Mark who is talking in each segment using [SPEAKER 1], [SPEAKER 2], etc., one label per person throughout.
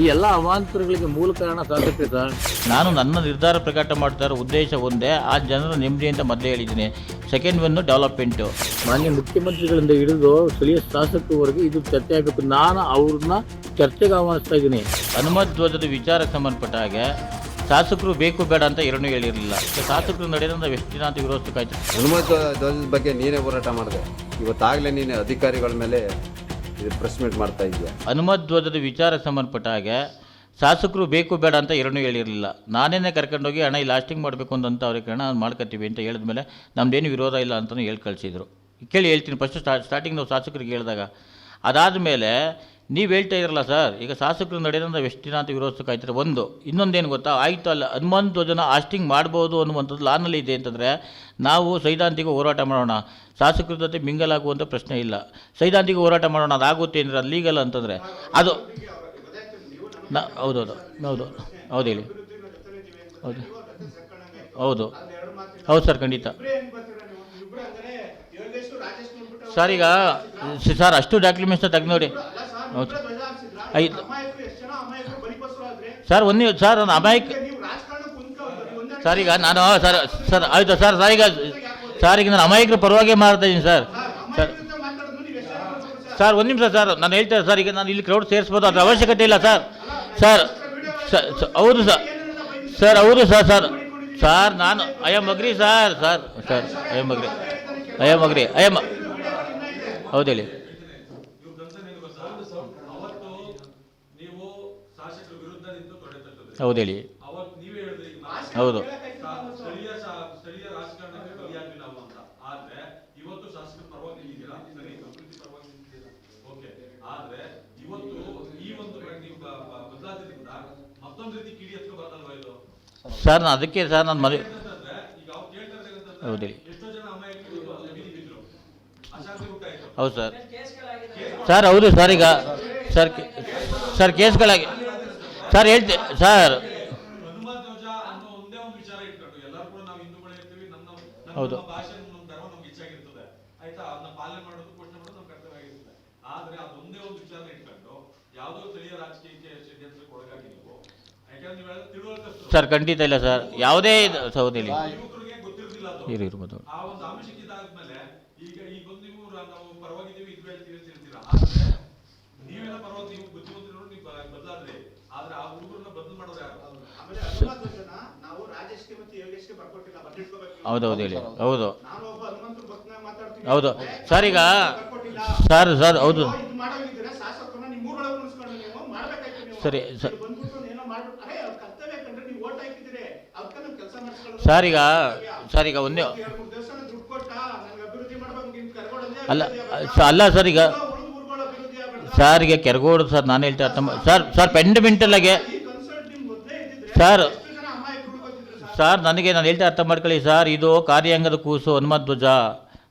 [SPEAKER 1] ಈ ಎಲ್ಲ ಅವಾಂತರಗಳಿಗೆ ಮೂಲ ಕಾರಣ ಸಾಧ್ಯತೆ ಸರ್.
[SPEAKER 2] ನಾನು ನನ್ನ ನಿರ್ಧಾರ ಪ್ರಕಟ ಮಾಡ್ತಾ ಇರೋ ಉದ್ದೇಶ ಒಂದೇ ಆ ಜನರ ನೆಮ್ಮದಿ ಅಂತ ಮೊದಲೇ ಹೇಳಿದ್ದೀನಿ. ಸೆಕೆಂಡ್ ಒನ್ನು ಡೆವಲಪ್ಮೆಂಟು
[SPEAKER 1] ಮಾನ್ಯ ಮುಖ್ಯಮಂತ್ರಿಗಳಿಂದ ಹಿಡಿದು ಸ್ಥಳೀಯ ಶಾಸಕರವರೆಗೆ ಇದು ಚರ್ಚೆ ಆಗಬೇಕು ನಾನು ಅವ್ರನ್ನ ಚರ್ಚೆಗೆ ಆಹ್ವಾನಿಸ್ತಾ ಇದ್ದೀನಿ.
[SPEAKER 2] ಹನುಮತ್ ಧ್ವಜದ ವಿಚಾರಕ್ಕೆ ಸಂಬಂಧಪಟ್ಟ ಹಾಗೆ ಶಾಸಕರು ಬೇಕು ಬೇಡ ಅಂತ ಎರಡೂ ಹೇಳಿರಲಿಲ್ಲ. ಶಾಸಕರು ನಡೆದಂತ ಎಷ್ಟು ದಿನ ಅಂತ ವಿರೋಧಿಸಕ್ಕಾಯ್ತು
[SPEAKER 3] ಹನುಮಂತ ಧ್ವಜದ ಬಗ್ಗೆ ನೀನೇ ಹೋರಾಟ ಮಾಡಿದೆ. ಇವತ್ತಾಗಲೇ ನೀನು ಅಧಿಕಾರಿಗಳ ಮೇಲೆ ಪ್ರೆಸ್ ಮೀಟ್ ಮಾಡ್ತಾ ಇದೆಯಾ
[SPEAKER 2] ಹನುಮಧ್ವಜದ ವಿಚಾರ ಸಂಬಂಧಪಟ್ಟಾಗ ಶಾಸಕರು ಬೇಕು ಬೇಡ ಅಂತ ಎರಡೂ ಹೇಳಿರಲಿಲ್ಲ. ನಾನೇನೆ ಕರ್ಕೊಂಡೋಗಿ ಹಣ ಈ ಲಾಸ್ಟಿಂಗ್ ಮಾಡಬೇಕು ಅಂತ ಅವ್ರಿಗೆ ಹಣ ಮಾಡ್ಕೊತೀವಿ ಅಂತ ಹೇಳಿದ ಮೇಲೆ ನಮ್ದೇನು ವಿರೋಧ ಇಲ್ಲ ಅಂತಲೂ ಹೇಳಿ ಕಳಿಸಿದರು ಕೇಳಿ ಹೇಳ್ತೀನಿ ಫಸ್ಟ್ ಸ್ಟಾರ್ಟ್ ಸ್ಟಾರ್ಟಿಂಗ್ ನಾವು ಶಾಸಕರಿಗೆ ಹೇಳಿದಾಗ. ಅದಾದಮೇಲೆ ನೀವು ಹೇಳ್ತಾ ಇದ್ರಲ್ಲ ಸರ್, ಈಗ ಶಾಸಕರು ನಡೆಯೋದಂದ್ರೆ ಎಷ್ಟು ದಿನ ಅಂತ ವಿರೋಧಿಸೋಕ್ಕಾಯ್ತಾರೆ ಒಂದು. ಇನ್ನೊಂದೇನು ಗೊತ್ತಾ? ಆಯಿತು ಅಲ್ಲ ಹನುಮಂತ ಧ್ವಜನ ಆಸ್ಟಿಂಗ್ ಮಾಡ್ಬೋದು ಅನ್ನುವಂಥದ್ದು ಲಾನಲ್ಲಿ ಇದೆ ಅಂತಂದರೆ ನಾವು ಸೈದ್ಧಾಂತಿಕ ಹೋರಾಟ ಮಾಡೋಣ. ಶಾಸಕರ ಜೊತೆ ಮಿಂಗಲ್ ಆಗುವಂಥ ಪ್ರಶ್ನೆ ಇಲ್ಲ. ಸೈದ್ಧಾಂತಿಕ ಹೋರಾಟ ಮಾಡೋಣ ಅದಾಗುತ್ತೆ ಅಂದರೆ ಅದು ಲೀಗಲ್ ಅಂತಂದರೆ ಅದು ನಾ, ಹೌದೌದು, ಹೌದು ಹೌದು ಹೇಳಿ. ಹೌದು. ಹೌದು. ಹೌದು ಸರ್, ಖಂಡಿತ. ಸರ್, ಈಗ, ಸರ್, ಅಷ್ಟು ಡಾಕ್ಯುಮೆಂಟ್ಸ್ನ ತೆಗೆದು ನೋಡಿ. ಹೌದು. ಐದು. ಸರ್ ಒಂದು ಸರ್ ನಾನು ಅಮಾಯಕ ಸರ್ ಈಗ ನಾನು ಸರ್ ಸರ್ ಆಯಿತು ಸರ್ ಸರ್ ಈಗ ಸರ್ ಈಗ ನಾನು ಅಮಾಯಕರ ಪರವಾಗಿ ಮಾಡ್ತಾ ಇದ್ದೀನಿ ಸರ್. Sir sir. ಒಂದು ನಿಮಿಷ ಸರ್ ನಾನು ಹೇಳ್ತೇನೆ ಸರ್ ಈಗ ನಾನು ಇಲ್ಲಿ ಕ್ರೌಡ್ ಸೇರಿಸ್ಬೋದು ಅದ್ರ ಅವಶ್ಯಕತೆ ಇಲ್ಲ ಸರ್. ಸರ್ ಸ- ಸ- ಹೌದು ಸರ್. ಸರ್ ಹೌದು ಸರ್ ಸರ್. ಸರ್ ನಾನು M agri sir sir. Sir M agri M agri I ಹೌದು ಹೇಳಿ.
[SPEAKER 4] ಎತ್ಕೊ ಬರ್ತಲ್ವಾ ಇದು?
[SPEAKER 2] ಸರ್ ನಾನು ಅದಕ್ಕೆ ಸರ್ ನಾನು ಮದುವೆ
[SPEAKER 4] ಅಂತಂದ್ರೆ ಈಗ ಅವ್ರು ಕೇಳ್ತಾ ಇದ್ದಾರೆ ಅಂತಂದ್ರೆ
[SPEAKER 2] ಹೌದು ಹೇಳಿ.
[SPEAKER 4] ಎಷ್ಟೋ ಜನ ಅಮಾಯಕರು ಇವತ್ತು ಬೀದಿ ಬಿದ್ರು. ಅಶಾಂತಿ ಉಂಟಾಯ್ತು
[SPEAKER 2] ಹೌದು ಸರ್. ಸರ್ ಹೌದು ಸರ್ ಈಗ ಸರ್ ಕೆ- ಸರ್ ಕೇಸ್ಗಳಾಗಿ ಸರ್ ಹೇಳ್ತಿ ಸರ್.
[SPEAKER 4] ಹನುಮ ಧ್ವಜ ಅನ್ನೋ ಒಂದೇ ಒಂದು ವಿಚಾರ ಇಟ್ಕೊಂಡು ಎಲ್ಲರೂ ಕೂಡ ನಾವು ಹಿಂದೂಗಳು ಇರ್ತೀವಿ ನಮ್ಮ ನಮ್ಮ
[SPEAKER 2] ಹೌದು. ಸರ್ ಖಂಡಿತ ಇಲ್ಲ ಸರ್. ಯಾವುದೇ ಸೌದಿಲಿ ಹೌದು ಹೇಳಿ
[SPEAKER 4] ಯುವಕರಿಗೆ ಗೊತ್ತಿರ್ಲಿಲ್ಲ ಅದು
[SPEAKER 2] ಇರು ಇರ್ಬೋದು
[SPEAKER 4] ಪರವಾಗಿದ್ದೀವಿ ಇದು ಹೇಳ್ತೀವಿ ಅಂತ ಹೇಳ್ತೀರಾ ಆದ್ರೆ ನೀವೆಲ್ಲ ಪರವಾಗಿ ನೀವು ಬುದ್ಧಿವಂತರು ನೀವು ಬದಲಾದ್ರಿ ಆದ್ರೆ ಆ ಹುಡುಗರನ್ನ ಬದಲು ಮಾಡೋರು ಯಾರು?
[SPEAKER 5] ಆಮೇಲೆ ಹನುಮಂತ ಜನ ನಾವು ರಾಜೇಶ್ಗೆ ಮತ್ತು ಯೋಗೇಶ್ಗೆ ಬರ್ಕೊಟ್ಟಿಲ್ಲ ಬರ್ದಿಟ್ಕೋಬೇಕು
[SPEAKER 2] ಹೌದು ಹೌದು ಹೇಳಿ. ಹೌದು
[SPEAKER 5] ನಾನು ಒಬ್ಬ ಹನುಮಂತರ ಭಕ್ತನಾಗ ಮಾತಾಡ್ತೀನಿ.
[SPEAKER 2] ಹೌದು. ಸರ್ ಈಗ ಸರ್ ಸರ್ ಹೌದು.
[SPEAKER 5] ನೀವು ಇದು ಮಾಡೋಗಿದ್ದೀರಾ ಶಾಸಕರನ್ನ ನಿಮ್ಮ ಊರೊಳಗೆ ಉಳಿಸ್ಕೊಂಡು ನೀವು ಮಾಡ್ಬೇಕಾಯ್ತು ನೀವು.
[SPEAKER 2] ಸರಿ,
[SPEAKER 5] ಬಂದ್ಬಿಟ್ಟು ಏನೋ ಮಾಡ್ಬಿಟ್ಟು ಅರೇ ಅವ್ರ ಕರ್ತವ್ಯ ಕಂಡ್ರೆ ನೀವು ಓಟ್ ಹಾಕಿದ್ದೀರಿ. ಅದಕ್ಕೆ ನಾವು ಕೆಲಸ ಮಾಡಿಸ್ಕೊಳ್ಳೋದು.
[SPEAKER 2] ಸರ್ ಈಗ ಸರ್ ಈಗ ಒಂದೇ ಅಲ್ಲ ಸ- ಅಲ್ಲ ಸರ್ ಈಗ ಸರ್ ಈಗ ಕೆರಗೋಡು ಸರ್ ನಾನು ಹೇಳ್ತಾ ಅರ್ಥ ಸರ್ ಸರ್ ಪೆಂಡ್
[SPEAKER 5] ಮಿಂಟಲ್ಲಾಗೆ ಕನ್ಸಲ್ಟ್ ನಿಮ್ ಮೊದಲೇ ಇದ್ದಿದ್ರೆ
[SPEAKER 2] ಸರ್.
[SPEAKER 5] ಸರ್
[SPEAKER 2] ನನಗೆ ನಾನು ಹೇಳ್ತಾ ಅರ್ಥ ಮಾಡ್ಕೊಳ್ಳಿ ಸರ್ ಇದು ಕಾರ್ಯಾಂಗದ ಕೂಸು ಹನುಮತ್ ಧ್ವಜ.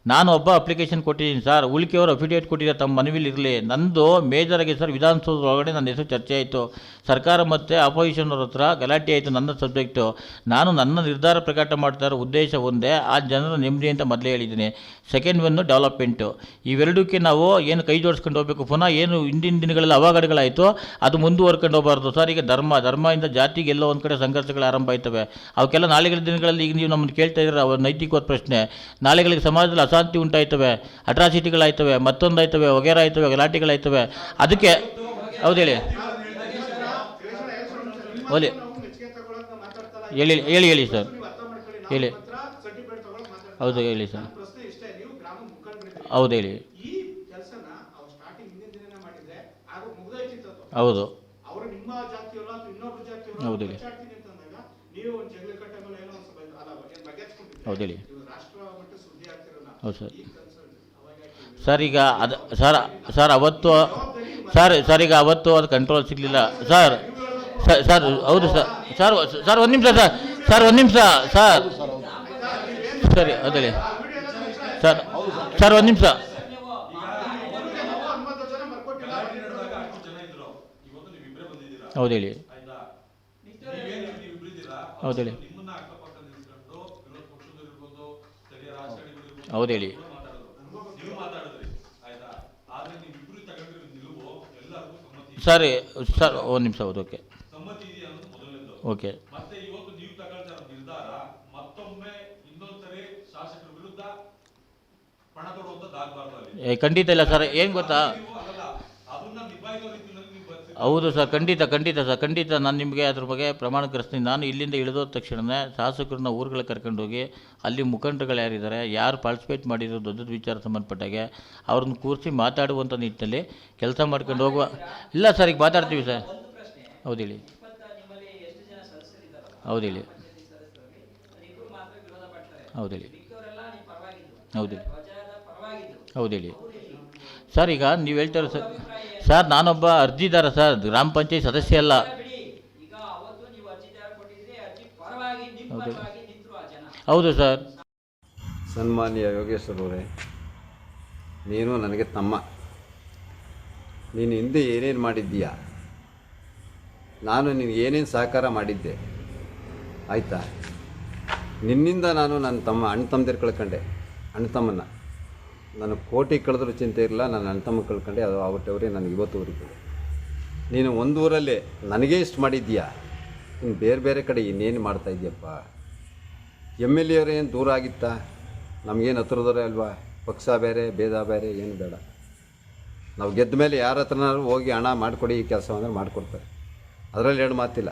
[SPEAKER 2] ನಾನು ಒಬ್ಬ ಅಪ್ಲಿಕೇಶನ್ ಕೊಟ್ಟಿದ್ದೀನಿ ಸರ್ ಉಳಿಕೆಯವರು ಅಫಿಡೇಟ್ ಕೊಟ್ಟಿದ್ದಾರೆ ತಮ್ಮ ಮನವಿಲಿ ಇರಲಿ. ನಂದು ಮೇಜರಾಗಿ ಸರ್ ವಿಧಾನಸೌಧದ ಒಳಗಡೆ ನನ್ನ ಹೆಸರು ಚರ್ಚೆ ಆಯಿತು. ಸರ್ಕಾರ ಮತ್ತು ಅಪೋಸಿಷನ್ನವ್ರ ಹತ್ರ ಗಲಾಟೆ ಆಯಿತು ನನ್ನ ಸಬ್ಜೆಕ್ಟು ನಾನು ನನ್ನ ನಿರ್ಧಾರ ಪ್ರಕಟ ಮಾಡ್ತಾ ಇರೋ ಉದ್ದೇಶ ಒಂದೇ. ಆ ಜನರ ನೆಮ್ಮದಿ ಅಂತ ಮೊದಲೇ ಹೇಳಿದ್ದೀನಿ. ಸೆಕೆಂಡ್ ಒಂದು ಡೆವಲಪ್ಮೆಂಟು ಇವೆರಡಕ್ಕೆ ನಾವು ಏನು ಕೈ ಜೋಡಿಸ್ಕೊಂಡು ಹೋಗಬೇಕು? ಪುನಃ ಏನು ಹಿಂದಿನ ದಿನಗಳಲ್ಲಿ ಅವಘಡಗಳಾಯಿತು, ಅದು ಮುಂದುವರ್ಕೊಂಡು ಹೋಗಬಾರ್ದು. ಸರ್, ಈಗ ಧರ್ಮ, ಧರ್ಮದಿಂದ ಜಾತಿಗೆ ಎಲ್ಲೋ ಒಂದು ಕಡೆ ಸಂಘರ್ಷಗಳು ಆರಂಭ ಆಯ್ತವೆ. ಅವಕ್ಕೆಲ್ಲ ನಾಳೆಗಳ ದಿನಗಳಲ್ಲಿ ಈಗ ನೀವು ನಮ್ಮನ್ನು ಕೇಳ್ತಾ ಇದ್ದೀರ? ಅವ್ರ ನೈತಿಕವಾದ ಪ್ರಶ್ನೆ. ನಾಳೆಗಳಿಗೆ ಸಮಾಜದಲ್ಲಿ ಅಶಾಂತಿ ಉಂಟಾಯ್ತವೆ, ಅಟ್ರಾಸಿಟಿಗಳಾಯ್ತವೆ ಮತ್ತೊಂದು ಆಯ್ತವೆ ವಗೇರ ಆಯ್ತವೆ ಗಲಾಟೆಗಳಾಯ್ತವೆ. ಅದಕ್ಕೆ ಹೌದು ಹೇಳಿ.
[SPEAKER 5] ಮಾತಾಡ್ತಲ್ಲ
[SPEAKER 2] ಹೇಳಿ ಹೇಳಿ ಹೇಳಿ ಸರ್. ಹೇಳಿ. ಹೌದು, ಹೇಳಿ ಸರ್. ಹೌದು, ಹೇಳಿ. ಹೌದು. ಹೌದು, ಹೇಳಿ. ಹೌದು, ಹೇಳಿ. ಹೌದು ಸರ್. ಸರ್ ಈಗ ಅದು ಸರ್ ಸರ್ ಅವತ್ತು ಸರ್ ಸರ್ ಈಗ ಅವತ್ತು ಅದು ಕಂಟ್ರೋಲ್ ಸಿಗಲಿಲ್ಲ. ಸರ್ ಸರ್ ಸರ್ ಹೌದು ಸರ್. ಸರ್ ಸರ್ ಒಂದು ನಿಮಿಷ ಸರ್. ಸರ್ ಒಂದು ನಿಮಿಷ ಸರ್. ಸರಿ ಅದೇ ಸರ್ ಸರ್ ಒಂದು ನಿಮಿಷ. ಹೌದು ಹೇಳಿ. ಹೌದು ಹೇಳಿ
[SPEAKER 4] ನಿಮ್ಮನ್ನ ಅಕ್ಕಪಕ್ಕ ನಿಲ್ಸ್ಕೊಂಡು ವಿರೋಧ ಪಕ್ಷದವ್ರು ಇರ್ಬೋದು ಸ್ಥಳೀಯ ರಾಜಕಾರಣಿಗಳು ಇರ್ಬೋದು
[SPEAKER 2] ಹೌದು ಹೇಳಿ
[SPEAKER 4] ಅವ್ರು ಮಾತಾಡೋದು ನೀವು ಮಾತಾಡಿದ್ರಿ ಆಯ್ತಾ ಆದ್ರೆ ನೀವು ಇಬ್ರು ತಗೊಂಡಿರೋ ನಿಲುವು ಎಲ್ಲರಿಗೂ ಹೇಳಿ.
[SPEAKER 2] ಸರ್ ಸರ್ ಒಂದು ನಿಮಿಷ ಹೌದು ಓಕೆ. ಓಕೆ. ಖಂಡಿತ ಇಲ್ಲ ಸರ್ ಏನು ಗೊತ್ತಾ? ಹೌದು ಸರ್, ಖಂಡಿತ ಖಂಡಿತ ಸರ್, ಖಂಡಿತ. ನಾನು ನಿಮಗೆ ಅದ್ರ ಬಗ್ಗೆ ಪ್ರಮಾಣ ಕರೆಸ್ತೀನಿ ನಾನು ಇಲ್ಲಿಂದ ಇಳಿದೋದ ತಕ್ಷಣವೇ ಶಾಸಕರನ್ನ ಊರುಗಳಿಗೆ ಕರ್ಕೊಂಡೋಗಿ ಅಲ್ಲಿ ಮುಖಂಡರುಗಳು ಯಾರಿದ್ದಾರೆ, ಯಾರು ಪಾರ್ಟಿಸಿಪೇಟ್ ಮಾಡಿರೋ ದೊಡ್ಡ ವಿಚಾರ ಸಂಬಂಧಪಟ್ಟಾಗೆ ಅವ್ರನ್ನ ಕೂರಿಸಿ ಮಾತಾಡುವಂಥ ನಿಟ್ಟಿನಲ್ಲಿ ಕೆಲಸ ಮಾಡ್ಕೊಂಡು ಹೋಗುವ ಇಲ್ಲ ಸರ್, ಈಗ ಮಾತಾಡ್ತೀವಿ ಸರ್. ಹೌದು ಹೇಳಿ. ಹೌದು ಹೇಳಿ. ಹೌದು ಹೇಳಿ. ಹೌದು ಹೇಳಿ. ಹೌದು ಹೇಳಿ. ಸರ್, ಈಗ ನೀವು ಹೇಳ್ತಾರೆ ಸರ್ ಸರ್ ನಾನೊಬ್ಬ ಅರ್ಜಿದಾರ ಸರ್ ಗ್ರಾಮ ಪಂಚಾಯತ್ ಸದಸ್ಯ ಅಲ್ಲ.
[SPEAKER 6] ಈಗ ಅವತ್ತು ನೀವು ಅರ್ಜಿದಾರ ಕೊಟ್ಟಿದ್ರಿ ಅರ್ಜಿ ಪರವಾಗಿ ನಿಮ್ಮ
[SPEAKER 2] ಹೌದು.
[SPEAKER 6] ಪರವಾಗಿ ನಿಂತರು ಆ ಜನ.
[SPEAKER 2] ಹೌದು ಸರ್.
[SPEAKER 3] ಸನ್ಮಾನ್ಯ ಯೋಗೇಶ್ವರವರೇ ನೀನು ನನಗೆ ತಮ್ಮ. ನೀನು ಹಿಂದೆ ಏನೇನು ಮಾಡಿದ್ದೀಯ? ನಾನು ನಿನಗೆ ಏನೇನು ಸಹಕಾರ ಮಾಡಿದ್ದೆ? ಆಯಿತಾ? ನಿನ್ನಿಂದ ನಾನು ನನ್ನ ತಮ್ಮ ಅಣ್ಣ ತಮ್ಮದಿರು ಕಳ್ಕೊಂಡೆ ಅಣ್ಣ ತಮ್ಮನ್ನ. ನಾನು ಕೋಟಿ ಕಳೆದ್ರೂ ಚಿಂತೆ ಇರಲಿಲ್ಲ ನನ್ನ ಅಣ್ಣ ತಮ್ಮ ಕಳ್ಕೊಂಡೆ, ಅದು ಅವತ್ತವರೇ ನನಗೆ ಇವತ್ತು ಉರಿತದೆ ನೀನು ಒಂದು ಊರಲ್ಲಿ ನನಗೇ ಇಷ್ಟು ಮಾಡಿದ್ದೀಯಾ? ಇನ್ನು ಬೇರೆ ಬೇರೆ ಕಡೆ ಇನ್ನೇನು ಮಾಡ್ತಾ ಇದೆಯಪ್ಪ ಎಂ ಎಲ್ ಎವರು ಏನು ದೂರ ಆಗಿತ್ತಾ? ನಮಗೇನು ಹತ್ರದವರೇ ಅಲ್ವಾ? ಪಕ್ಷ ಬೇರೆ, ಭೇದ ಬೇರೆ, ಏನು ಬೇಡ. ನಾವು ಗೆದ್ದ ಮೇಲೆ ಯಾರ ಹತ್ರನಾದ್ರು ಹೋಗಿ ಹಣ ಮಾಡಿಕೊಡಿ, ಈ ಕೆಲಸ ಅಂದರೆ ಮಾಡಿಕೊಡ್ತಾರೆ. ಅದರಲ್ಲಿ ಎರಡು ಮಾತಿಲ್ಲ.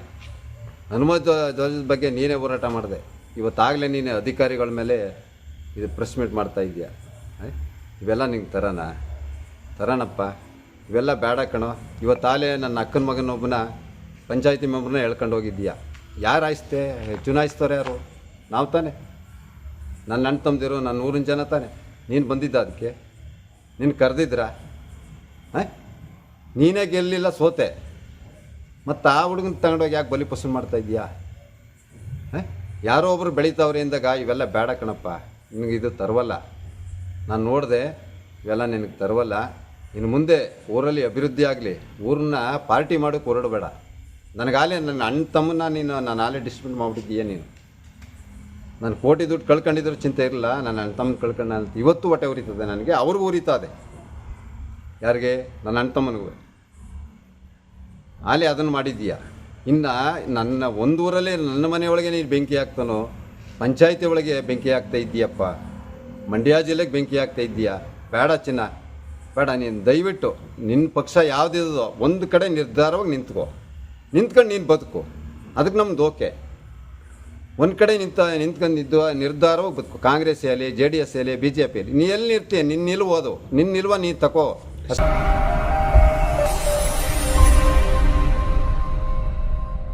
[SPEAKER 3] ಹನುಮತ್ ಧ್ವಜದ ಬಗ್ಗೆ ನೀನೇ ಹೋರಾಟ ಮಾಡಿದೆ. ಇವತ್ತಾಗಲೇ ನೀನು ಅಧಿಕಾರಿಗಳ ಮೇಲೆ ಇದು ಪ್ರೆಸ್ ಮೀಟ್ ಮಾಡ್ತಾ ಇದೆಯಾ? ಇವೆಲ್ಲ ನಿಂಗೆ ತರೋಣ ತರೋಣಪ್ಪ ಇವೆಲ್ಲ ಬೇಡ ಕಣೋ. ಇವತ್ತಾಲೆ ನನ್ನ ಅಕ್ಕನ ಮಗನೊಬ್ಬನ, ಪಂಚಾಯತಿ ಮೆಂಬರ್ನ ಹೇಳ್ಕೊಂಡು ಹೋಗಿದ್ದೀಯಾ? ಯಾರು ಆಯಿಸ್ತೆ? ಚುನಾಯಿಸ್ತಾರೆ ಯಾರು? ನಾವು ತಾನೆ. ನನ್ನ ಅಣ್ಣ ತಮ್ಮದಿರು ನನ್ನ ಊರಿನ ಜನ ತಾನೆ. ನೀನು ಬಂದಿದ್ದ ಅದಕ್ಕೆ ನೀನು ಕರೆದಿದ್ರಾ? ಹಾಂ? ನೀನೇ ಗೆಲ್ಲಿಲ್ಲ ಸೋತೆ. ಮತ್ತು ಆ ಹುಡುಗನ ತಗೊಂಡೋಗಿ ಯಾಕೆ ಬಲಿ ಪಸಂದ್ ಮಾಡ್ತಾ ಇದೀಯಾ ಹಾಂ? ಯಾರೋ ಒಬ್ರು ಬೆಳೀತಾವ್ರೆ ಅಂದಾಗ ಇವೆಲ್ಲ ಬೇಡ ಕಣಪ್ಪ. ನಿನಗೆ ಇದು ತರವಲ್ಲ. ನಾನು ನೋಡಿದೆ, ಇವೆಲ್ಲ ನಿನಗೆ ತರವಲ್ಲ, ಇನ್ನು ಮುಂದೆ ಊರಲ್ಲಿ ಅಭಿವೃದ್ಧಿ ಆಗಲಿ ಊರನ್ನ ಪಾರ್ಟಿ ಮಾಡೋಕ್ಕೆ ಹೊರಡಬೇಡ. ನನಗಾಲೇ ನನ್ನ ಅಣ್ಣ ತಮ್ಮನ್ನ ನೀನು ನಾನು ಆಲೇ ಡಿಸ್ಟ್ರಿಬ್ಯೂಟ್ ಮಾಡಿಬಿಟ್ಟಿದ್ದೀಯ ನೀನು. ನಾನು ಕೋಟಿ ದುಡ್ಡು ಕಳ್ಕೊಂಡಿದ್ರು ಚಿಂತೆ ಇರಲಿಲ್ಲ ನನ್ನ ಅಣ್ಣ ತಮ್ಮನ ಕಳ್ಕೊಂಡು ಇವತ್ತು ಹೊಟ್ಟೆ ಉರಿತದೆ ನನಗೆ, ಅವ್ರಿಗೂ ಉರಿತಾದೆ ಯಾರಿಗೆ? ನನ್ನ ಅಣ್ಣ ತಮ್ಮನಿಗೂ. ಆಲೆ ಅದನ್ನು ಮಾಡಿದ್ದೀಯ. ಇನ್ನು ನನ್ನ ಒಂದು ಊರಲ್ಲೇ ನನ್ನ ಮನೆಯೊಳಗೆ ನೀನು ಬೆಂಕಿ ಹಾಕ್ತಾನೋ, ಪಂಚಾಯತಿ ಒಳಗೆ ಬೆಂಕಿ ಹಾಕ್ತಾ ಇದ್ದೀಯಪ್ಪ. ಮಂಡ್ಯ ಜಿಲ್ಲೆಗೆ ಬೆಂಕಿ ಆಗ್ತಾ ಇದ್ದೀಯಾ? ಬೇಡ ಚಿನ್ನ. ಬೇಡ, ನೀನು ದಯವಿಟ್ಟು ನಿನ್ನ ಪಕ್ಷ ಯಾವುದಿದೋ ಒಂದು ಕಡೆ ನಿರ್ಧಾರವಾಗಿ ನಿಂತ್ಕೋ. ನಿಂತ್ಕೊಂಡು ನೀನು ಬದುಕು. ಅದಕ್ಕೆ ನಮ್ದು ಓಕೆ. ಒಂದು ಕಡೆ ನಿಂತ ನಿಂತ್ಕೊಂಡಿದ್ದು ನಿರ್ಧಾರವಾಗಿ ಬದುಕು. ಕಾಂಗ್ರೆಸ್ ಏಲಿ, ಜೆ ಡಿ ಎಸ್ ಏಲಿ, ಬಿ ಜೆ ಪಿ ಅಲ್ಲಿ ನೀ ಎಲ್ಲಿ ನಿರ್ತೀಯ ನಿನ್ನ ನಿಲ್ವೋದು ನಿನ್ನ ನಿಲ್ವ ನೀನು ತಕೋ. ಅಷ್ಟೇ